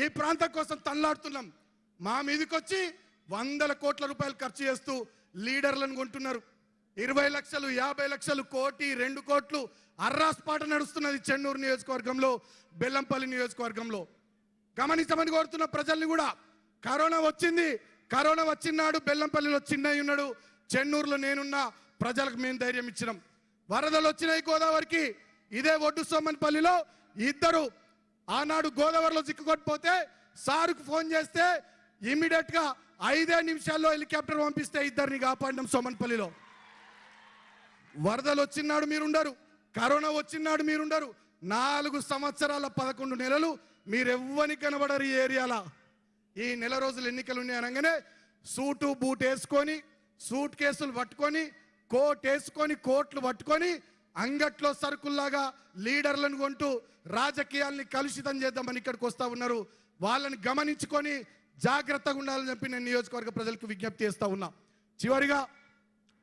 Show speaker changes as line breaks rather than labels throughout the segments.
ఈ ప్రాంతం కోసం తల్లాడుతున్నాం. మా మీదకొచ్చి వందల కోట్ల రూపాయలు ఖర్చు చేస్తూ లీడర్లను కొంటున్నారు. ఇరవై లక్షలు యాభై లక్షలు కోటి రెండు కోట్లు అర్రాస్పాట నడుస్తున్నది చెన్నూరు నియోజకవర్గంలో బెల్లంపల్లి నియోజకవర్గంలో. గమనించమని కోరుతున్న ప్రజల్ని కూడా కరోనా వచ్చింది కరోనా వచ్చినాడు బెల్లంపల్లిలో చిన్నయ్య ఉన్నాడు చెన్నూరులో నేనున్నా ప్రజలకు మేము ధైర్యం ఇచ్చినాం. వరదలు వచ్చినాయి గోదావరికి ఇదే ఒడ్డు సోమన్పల్లిలో ఇద్దరు ఆనాడు గోదావరిలో చిక్కుకొట్టిపోతే సారుకు ఫోన్ చేస్తే ఇమీడియట్గా ఐదే నిమిషాల్లో హెలికాప్టర్ పంపిస్తే ఇద్దరిని కాపాడినాం సోమన్పల్లిలో. వరదలు వచ్చినాడు మీరుండరు కరోనా వచ్చినాడు మీరుండరు. నాలుగు సంవత్సరాల పదకొండు నెలలు మీరెవ్వని కనబడరు ఈ ఏరియాలో. ఈ నెల రోజులు ఎన్నికలు ఉన్నాయి అనగానే సూటు బూట్ వేసుకొని సూట్ కేసులు పట్టుకొని కోట్ వేసుకొని కోట్లు పట్టుకొని అంగట్లో సరుకుల్లాగా లీడర్లను కొంటూ రాజకీయాల్ని కలుషితం చేద్దామని ఇక్కడికి వస్తా ఉన్నారు. వాళ్ళని గమనించుకొని జాగ్రత్తగా ఉండాలని చెప్పి నేను నియోజకవర్గ ప్రజలకు విజ్ఞప్తి చేస్తూ ఉన్నా. చివరిగా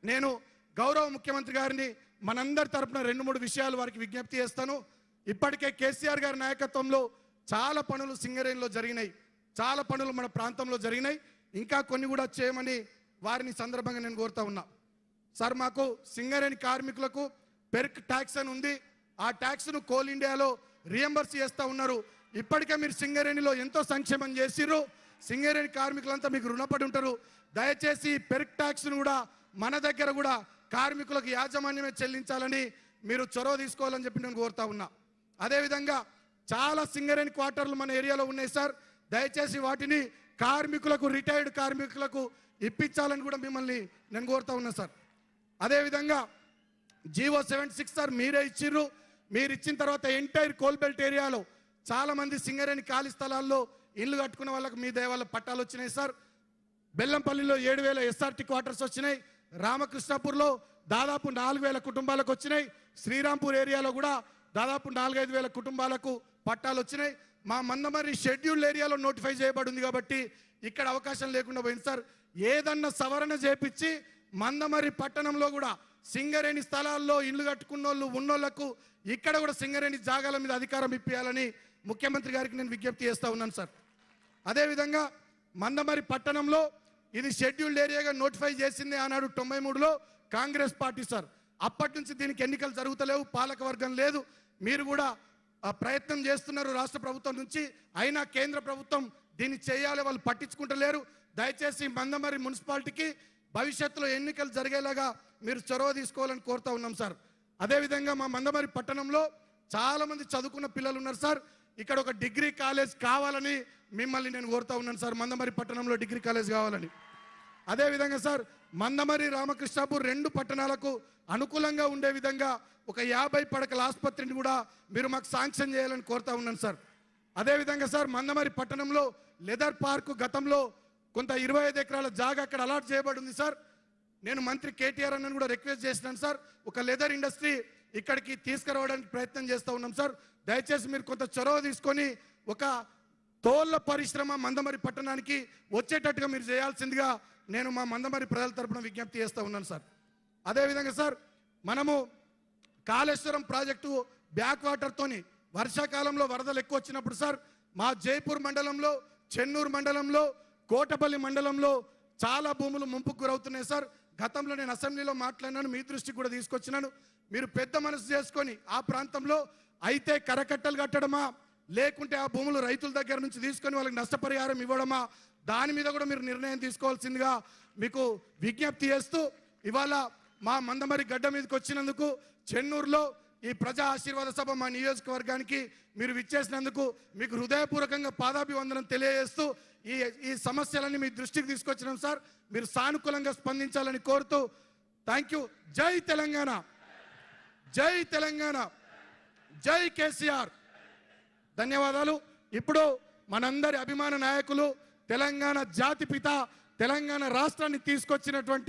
నేను గౌరవ ముఖ్యమంత్రి గారిని మనందరి తరపున రెండు మూడు విషయాలు వారికి విజ్ఞప్తి చేస్తాను. ఇప్పటికే కేసీఆర్ గారి నాయకత్వంలో చాలా పనులు సింగరేణిలో జరిగినాయి. చాలా పనులు మన ప్రాంతంలో జరిగినాయి. ఇంకా కొన్ని కూడా చేయమని వారిని సందర్భంగా నేను కోరుతా ఉన్నా. సార్ మాకు సింగరేణి కార్మికులకు పెర్క్ ట్యాక్స్ అని ఉంది. ఆ ట్యాక్స్ను కోల్ ఇండియాలో రియంబర్స్ చేస్తూ ఉన్నారు. ఇప్పటికే మీరు సింగరేణిలో ఎంతో సంక్షేమం చేసిర్రు. సింగరేణి కార్మికులంతా మీకు రుణపడి ఉంటారు. దయచేసి పెర్క్ ట్యాక్స్ను కూడా మన దగ్గర కూడా కార్మికులకు యాజమాన్యమే చెల్లించాలని మీరు చొరవ తీసుకోవాలని చెప్పి నేను కోరుతా ఉన్నా. అదేవిధంగా చాలా సింగరేణి క్వార్టర్లు మన ఏరియాలో ఉన్నాయి సార్. దయచేసి వాటిని కార్మికులకు రిటైర్డ్ కార్మికులకు ఇప్పించాలని కూడా మిమ్మల్ని నేను కోరుతా ఉన్నా సార్. అదేవిధంగా జీవో సెవెన్ సిక్స్ సార్ మీరే ఇచ్చిర్రు. మీరు ఇచ్చిన తర్వాత ఎంటైర్ కోల్బెల్ట్ ఏరియాలో చాలా మంది సింగరేణి ఖాళీ స్థలాల్లో ఇల్లు కట్టుకున్న వాళ్ళకు మీ దేవాలయ పట్టాలు వచ్చినాయి సార్. బెల్లంపల్లిలో ఏడు వేల ఎస్ఆర్టీ క్వార్టర్స్ వచ్చినాయి. రామకృష్ణాపూర్లో దాదాపు నాలుగు వేల కుటుంబాలకు వచ్చినాయి. శ్రీరాంపూర్ ఏరియాలో కూడా దాదాపు నాలుగైదు వేల కుటుంబాలకు పట్టాలు వచ్చినాయి. మా మందమరి షెడ్యూల్డ్ ఏరియాలో నోటిఫై చేయబడింది కాబట్టి ఇక్కడ అవకాశం లేకుండా పోయింది సార్. ఏదన్నా సవరణ చేపించి మందమరి పట్టణంలో కూడా సింగరేణి స్థలాల్లో ఇల్లు కట్టుకున్నోళ్ళు ఉన్నోళ్ళకు ఇక్కడ కూడా సింగరేణి జాగాల మీద అధికారం ఇప్పించాలని ముఖ్యమంత్రి గారికి నేను విజ్ఞప్తి చేస్తా ఉన్నాను సార్. అదేవిధంగా మందమరి పట్టణంలో ఇది షెడ్యూల్డ్ ఏరియాగా నోటిఫై చేసింది ఆనాడు తొంభై మూడులో కాంగ్రెస్ పార్టీ సార్. అప్పటి నుంచి దీనికి ఎన్నికలు జరుగుతలేవు పాలకవర్గం లేదు. మీరు కూడా ప్రయత్నం చేస్తున్నారు రాష్ట్ర ప్రభుత్వం నుంచి. అయినా కేంద్ర ప్రభుత్వం దీన్ని చేయాలి వాళ్ళు పట్టించుకుంటలేరు. దయచేసి మందమరి మున్సిపాలిటీకి భవిష్యత్తులో ఎన్నికలు జరిగేలాగా మీరు చొరవ తీసుకోవాలని కోరుతా ఉన్నాం సార్. అదేవిధంగా మా మందమరి పట్టణంలో చాలామంది చదువుకున్న పిల్లలు ఉన్నారు సార్. ఇక్కడ ఒక డిగ్రీ కాలేజ్ కావాలని మిమ్మల్ని నేను కోరుతా ఉన్నాను సార్. మందమరి పట్టణంలో డిగ్రీ కాలేజ్ కావాలని. అదేవిధంగా సార్ మందమరి రామకృష్ణాపూర్ రెండు పట్టణాలకు అనుకూలంగా ఉండే విధంగా ఒక యాభై పడకల ఆసుపత్రిని కూడా మీరు మాకు శాంక్షన్ చేయాలని కోరుతా ఉన్నాను సార్. అదేవిధంగా సార్ మందమరి పట్టణంలో లెదర్ పార్క్ గతంలో కొంత ఇరవై ఐదు ఎకరాల జాగా అక్కడ అలాట్ చేయబడింది సార్. నేను మంత్రి కేటీఆర్ అన్నను కూడా రిక్వెస్ట్ చేసినాను సార్. ఒక లెదర్ ఇండస్ట్రీ ఇక్కడికి తీసుకురావడానికి ప్రయత్నం చేస్తూ ఉన్నాం సార్. దయచేసి మీరు కొంత చొరవ తీసుకొని ఒక తోళ్ళ పరిశ్రమ మందమరి పట్టణానికి వచ్చేటట్టుగా మీరు చేయాల్సిందిగా నేను మా మందమరి ప్రజల తరపున విజ్ఞప్తి చేస్తూ ఉన్నాను సార్. అదేవిధంగా సార్ మనము కాళేశ్వరం ప్రాజెక్టు బ్యాక్ వాటర్తోని వర్షాకాలంలో వరదలు ఎక్కువ వచ్చినప్పుడు సార్ మా జైపూర్ మండలంలో చెన్నూరు మండలంలో కోటపల్లి మండలంలో చాలా భూములు ముంపుకు గురవుతున్నాయి సార్. గతంలో నేను అసెంబ్లీలో మాట్లాడినాను మీ దృష్టికి కూడా తీసుకొచ్చినాను. మీరు పెద్ద మనసు చేసుకొని ఆ ప్రాంతంలో అయితే కరకట్టలు కట్టడమా? లేకుంటే ఆ భూములు రైతుల దగ్గర నుంచి తీసుకొని వాళ్ళకి నష్టపరిహారం ఇవ్వడమా? దాని మీద కూడా మీరు నిర్ణయం తీసుకోవాల్సిందిగా మీకు విజ్ఞప్తి చేస్తూ ఇవాళ మా మందమరి గడ్డ మీదకి వచ్చినందుకు చెన్నూరులో ఈ ప్రజా ఆశీర్వాద సభ మా నియోజకవర్గానికి మీరు విచ్చేసినందుకు మీకు హృదయపూర్వకంగా పాదాభివందనం తెలియజేస్తూ ఈ ఈ సమస్యలన్నీ మీ దృష్టికి తీసుకొచ్చినాం సార్. మీరు సానుకూలంగా స్పందించాలని కోరుతూ థ్యాంక్ యూ. జై తెలంగాణ. జై తెలంగాణ. జై కేసీఆర్. ధన్యవాదాలు. ఇప్పుడు మనందరి అభిమాన నాయకులు తెలంగాణ జాతిపిత తెలంగాణ రాష్ట్రాన్ని తీసుకొచ్చినటువంటి